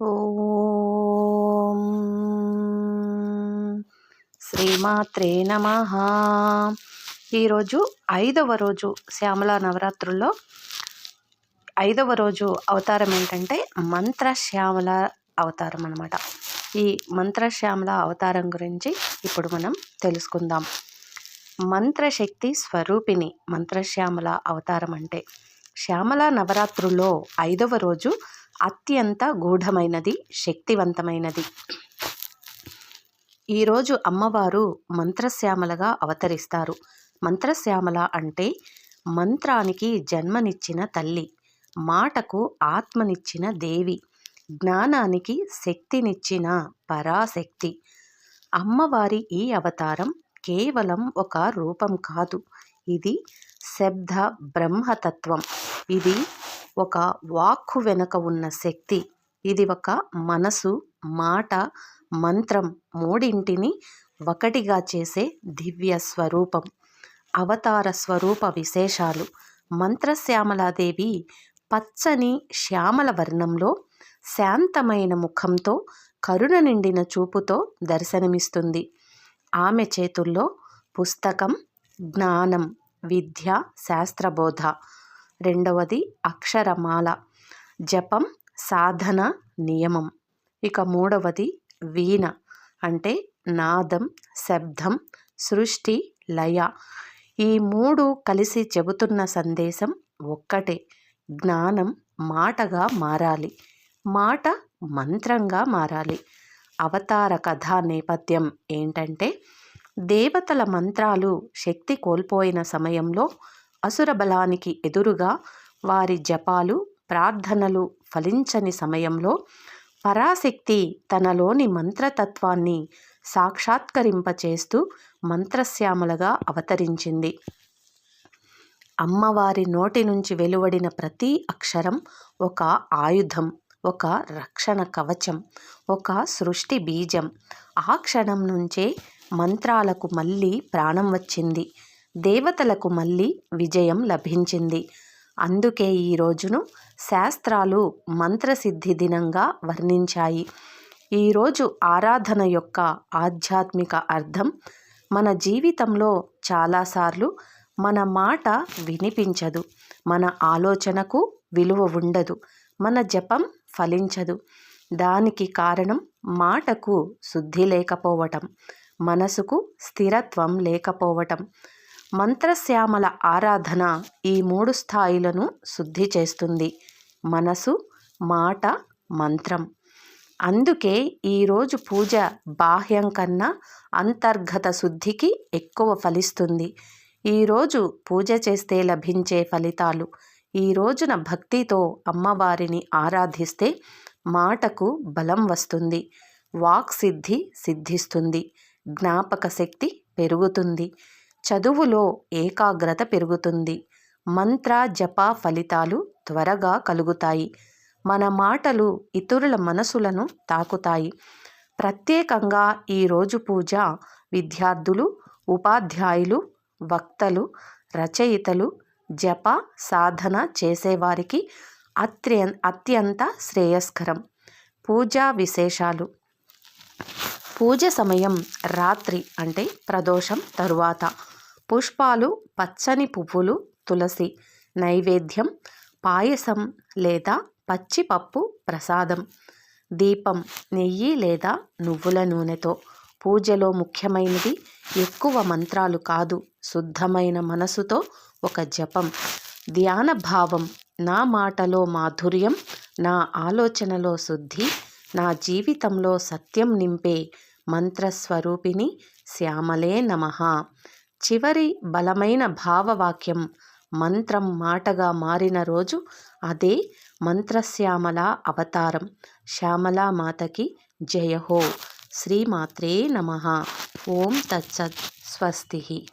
ఓం శ్రీమాత్రే నమ. ఈరోజు ఐదవ రోజు శ్యామల నవరాత్రుల్లో ఐదవ రోజు అవతారం ఏంటంటే మంత్రశ్యామల అవతారం అనమాట ఈ మంత్రశ్యామల అవతారం గురించి ఇప్పుడు మనం తెలుసుకుందాం. మంత్రశక్తి స్వరూపిణి మంత్రశ్యామల అవతారం అంటే శ్యామల నవరాత్రుల్లో ఐదవ రోజు అత్యంత గూఢమైనది శక్తివంతమైనది. ఈరోజు అమ్మవారు మంత్రశ్యామలగా అవతరిస్తారు. మంత్రశ్యామల అంటే మంత్రానికి జన్మనిచ్చిన తల్లి మాటకు ఆత్మనిచ్చిన దేవి జ్ఞానానికి శక్తినిచ్చిన పరాశక్తి. అమ్మవారి ఈ అవతారం కేవలం ఒక రూపం కాదు. ఇది శబ్ద బ్రహ్మతత్వం. ఇది ఒక వాక్కు వెనుక ఉన్న శక్తి. ఇది ఒక మనసు మాట మంత్రం మూడింటిని ఒకటిగా చేసే దివ్య స్వరూపం. అవతార స్వరూప విశేషాలు. మంత్రశ్యామలాదేవి పచ్చని శ్యామల వర్ణంలో శాంతమైన ముఖంతో కరుణ నిండిన చూపుతో దర్శనమిస్తుంది. ఆమె చేతుల్లో పుస్తకం జ్ఞానం విద్య శాస్త్రబోధ రెండవది అక్షరమాల. జపం సాధన నియమం. ఇక మూడవది వీణ. అంటే నాదం శబ్దం సృష్టి లయ. ఈ మూడు కలిసి చెబుతున్న సందేశం ఒక్కటే. జ్ఞానం మాటగా మారాలి. మాట మంత్రంగా మారాలి. అవతార కథా నేపథ్యం ఏంటంటే దేవతల మంత్రాలు శక్తి కోల్పోయిన సమయంలో అసుర బలానికి ఎదురుగా వారి జపాలు ప్రార్థనలు ఫలించని సమయంలో పరాశక్తి తనలోని మంత్రతత్వాన్ని సాక్షాత్కరింపచేస్తూ మంత్రశ్యామలగా అవతరించింది. అమ్మవారి నోటి నుంచి వెలువడిన ప్రతి అక్షరం ఒక ఆయుధం ఒక రక్షణ కవచం ఒక సృష్టి బీజం. ఆ క్షణం నుంచే మంత్రాలకు మళ్ళీ ప్రాణం వచ్చింది. దేవతలకు మళ్ళీ విజయం లభించింది. అందుకే ఈ రోజును శాస్త్రాలు మంత్రసిద్ధి దినంగా వర్ణించాయి. ఈరోజు ఆరాధన యొక్క ఆధ్యాత్మిక అర్థం మన జీవితంలో చాలాసార్లు మన మాట వినిపించదు. మన ఆలోచనకు విలువ ఉండదు. మన జపం ఫలించదు. దానికి కారణం మాటకు శుద్ధి లేకపోవటం. మనసుకు స్థిరత్వం లేకపోవటం. మంత్రశ్యామల ఆరాధన ఈ మూడు స్థాయిలను శుద్ధి చేస్తుంది. మనసు మాట మంత్రం. అందుకే ఈరోజు పూజ బాహ్యం కన్నా అంతర్గత శుద్ధికి ఎక్కువ ఫలిస్తుంది. ఈరోజు పూజ చేస్తే లభించే ఫలితాలు. ఈ రోజున భక్తితో అమ్మవారిని ఆరాధిస్తే మాటకు బలం వస్తుంది. వాక్ సిద్ధి సిద్ధిస్తుంది. జ్ఞాపక శక్తి పెరుగుతుంది. చదువులో ఏకాగ్రత పెరుగుతుంది. మంత్ర జప ఫలితాలు త్వరగా కలుగుతాయి. మన మాటలు ఇతరుల మనసులను తాకుతాయి. ప్రత్యేకంగా ఈరోజు పూజ విద్యార్థులు ఉపాధ్యాయులు వక్తలు రచయితలు జప సాధన చేసేవారికి అత్య అత్యంత శ్రేయస్కరం. పూజా విశేషాలు. పూజ సమయం రాత్రి అంటే ప్రదోషం తరువాత. పుష్పాలు పచ్చని పువ్వులు తులసి నైవేద్యం పాయసం లేదా పచ్చిపప్పు ప్రసాదం దీపం నెయ్యి లేదా నువ్వుల నూనెతో. పూజలో ముఖ్యమైనది ఎక్కువ మంత్రాలు కాదు శుద్ధమైన మనసుతో ఒక జపం. ధ్యాన భావం నా మాటలో మాధుర్యం నా ఆలోచనలో శుద్ధి నా జీవితంలో సత్యం నింపే మంత్రస్వరూపిణి శ్యామలే నమ. చివరి బలమైన భావవాక్యం మంత్రం మాటగా మారిన రోజు అదే మంత్రశ్యామల అవతారం. శ్యామలామాతకి జయహో. శ్రీమాత్రే నమ. ఓం తత్సత్ స్వస్తి.